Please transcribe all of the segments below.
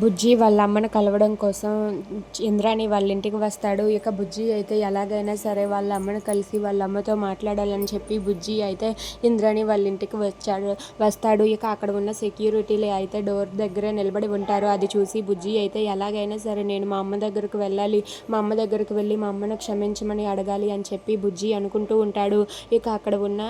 బుజ్జి వాళ్ళ అమ్మను కలవడం కోసం ఇంద్రాణి వాళ్ళ ఇంటికి వస్తాడు. ఇక బుజ్జి అయితే ఎలాగైనా సరే వాళ్ళ అమ్మను కలిసి వాళ్ళ అమ్మతో మాట్లాడాలని చెప్పి బుజ్జి అయితే ఇంద్రాణి వాళ్ళ ఇంటికి వచ్చాడు వస్తాడు. ఇక అక్కడ ఉన్న సెక్యూరిటీలు అయితే డోర్ దగ్గరే నిలబడి ఉంటారు. అది చూసి బుజ్జి అయితే ఎలాగైనా సరే నేను మా అమ్మ దగ్గరకు వెళ్ళాలి మా అమ్మ దగ్గరకు వెళ్ళి మా అమ్మను క్షమించమని అడగాలి అని చెప్పి బుజ్జి అనుకుంటూ ఉంటాడు. ఇక అక్కడ ఉన్న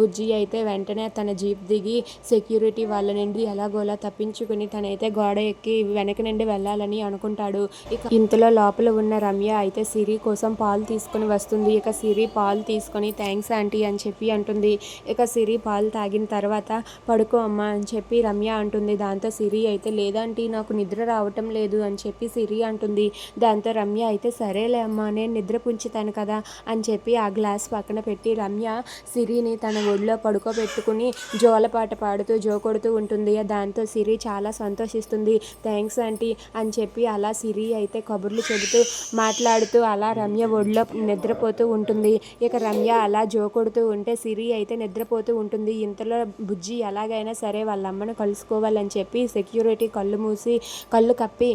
బుజ్జి అయితే వెంటనే తన జీప్ దిగి సెక్యూరిటీ వాళ్ళ నుండి ఎలాగోలా తప్పించుకుని తనైతే గోడ ఎక్కి వెనక నుండి వెళ్ళాలని అనుకుంటాడు. ఇక ఇంతలో లోపల ఉన్న రమ్య అయితే సిరి కోసం పాలు తీసుకుని వస్తుంది. ఇక సిరి పాలు తీసుకొని థ్యాంక్స్ ఆంటీ అని చెప్పి అంటుంది. ఇక సిరి పాలు తాగిన తర్వాత పడుకో అమ్మా అని చెప్పి రమ్య అంటుంది. దాంతో సిరి అయితే లేదంటీ నాకు నిద్ర రావటం లేదు అని చెప్పి సిరి అంటుంది. దాంతో రమ్య అయితే సరేలే అమ్మా నేను నిద్ర పుంచుతాను కదా అని చెప్పి ఆ గ్లాస్ పక్కన పెట్టి రమ్య సిరిని తన ఒడిలో పడుకోబెట్టుకుని జోలపాట పాడుతూ జో కొడుతూ ఉంటుంది. దాంతో సిరి చాలా సంతోషిస్తుంది. థ్యాంక్స్ ఆంటీ అని చెప్పి అలా సిరి అయితే కబుర్లు చెబుతూ మాట్లాడుతూ అలా రమ్య ఒడిలో నిద్రపోతూ ఉంటుంది. ఇక రమ్య అలా జో కొడుతూ ఉంటే సిరి అయితే నిద్రపోతూ ఉంటుంది. ఇంతలో బుజ్జి ఎలాగైనా సరే వాళ్ళ అమ్మను కలుసుకోవాలని చెప్పి సెక్యూరిటీ కళ్ళు మూసి కళ్ళు కప్పి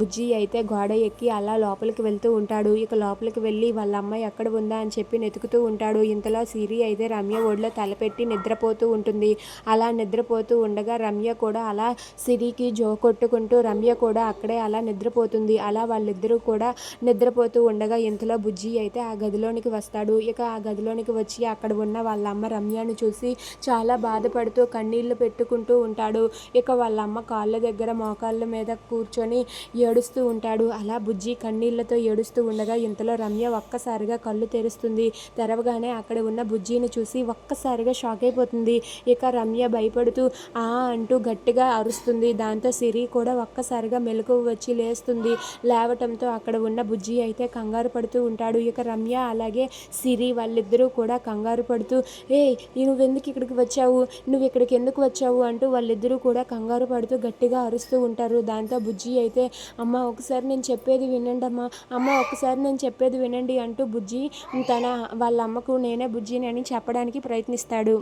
బుజ్జి అయితే గోడ ఎక్కి అలా లోపలికి వెళ్తూ ఉంటాడు. ఇక లోపలికి వెళ్ళి వాళ్ళ అమ్మాయి ఎక్కడ ఉందా అని చెప్పి వెతుకుతూ ఉంటాడు. ఇంతలో సిరి అయితే రమ్య ఒడిలో తలపెట్టి నిద్రపోతూ ఉంటుంది. అలా నిద్రపోతూ ఉండగా రమ్య కూడా అలా సిరికి జో కొట్టుకుంటూ రమ్య కూడా అక్కడే అలా నిద్రపోతుంది. అలా వాళ్ళిద్దరూ కూడా నిద్రపోతూ ఉండగా ఇంతలో బుజ్జి అయితే ఆ గదిలోనికి వస్తాడు. ఇక ఆ గదిలోనికి వచ్చి అక్కడ ఉన్న వాళ్ళ అమ్మ రమ్యను చూసి చాలా బాధపడుతూ కన్నీళ్ళు పెట్టుకుంటూ ఉంటాడు. ఇక వాళ్ళ అమ్మ కాళ్ళ దగ్గర మోకాళ్ళ మీద కూర్చొని ఏడుస్తూ ఉంటాడు. అలా బుజ్జి కన్నీళ్ళతో ఏడుస్తూ ఉండగా ఇంతలో రమ్య ఒక్కసారిగా కళ్ళు తెరుస్తుంది. తెరవగానే అక్కడ ఉన్న బుజ్జిని చూసి ఒక్కసారిగా షాక్ అయిపోతుంది. ఇక రమ్య భయపడుతూ ఆ అంటూ గట్టిగా అరుస్తుంది. దాంతో సిరి కూడా ఒక్కసారిగా మెలకువ వచ్చి లేస్తుంది. లేవటంతో అక్కడ ఉన్న బుజ్జి అయితే కంగారు పడుతూ ఉంటాడు. ఇక రమ్య అలాగే సిరి వాళ్ళిద్దరూ కూడా కంగారు పడుతూ ఏ నువ్వెందుకు ఇక్కడికి వచ్చావు? నువ్వు ఇక్కడికి ఎందుకు వచ్చావు? అంటూ వాళ్ళిద్దరూ కూడా కంగారు పడుతూ గట్టిగా అరుస్తూ ఉంటారు. దాంతో బుజ్జి అయితే అమ్మ ఒకసారి నేను చెప్పేది వినండి అమ్మ. అమ్మ ఒకసారి నేను చెప్పేది వినండి అంటూ బుజ్జి తన వాళ్ళ అమ్మకు నేనే బుజ్జిని అని చెప్పడానికి ప్రయత్నిస్తాడు.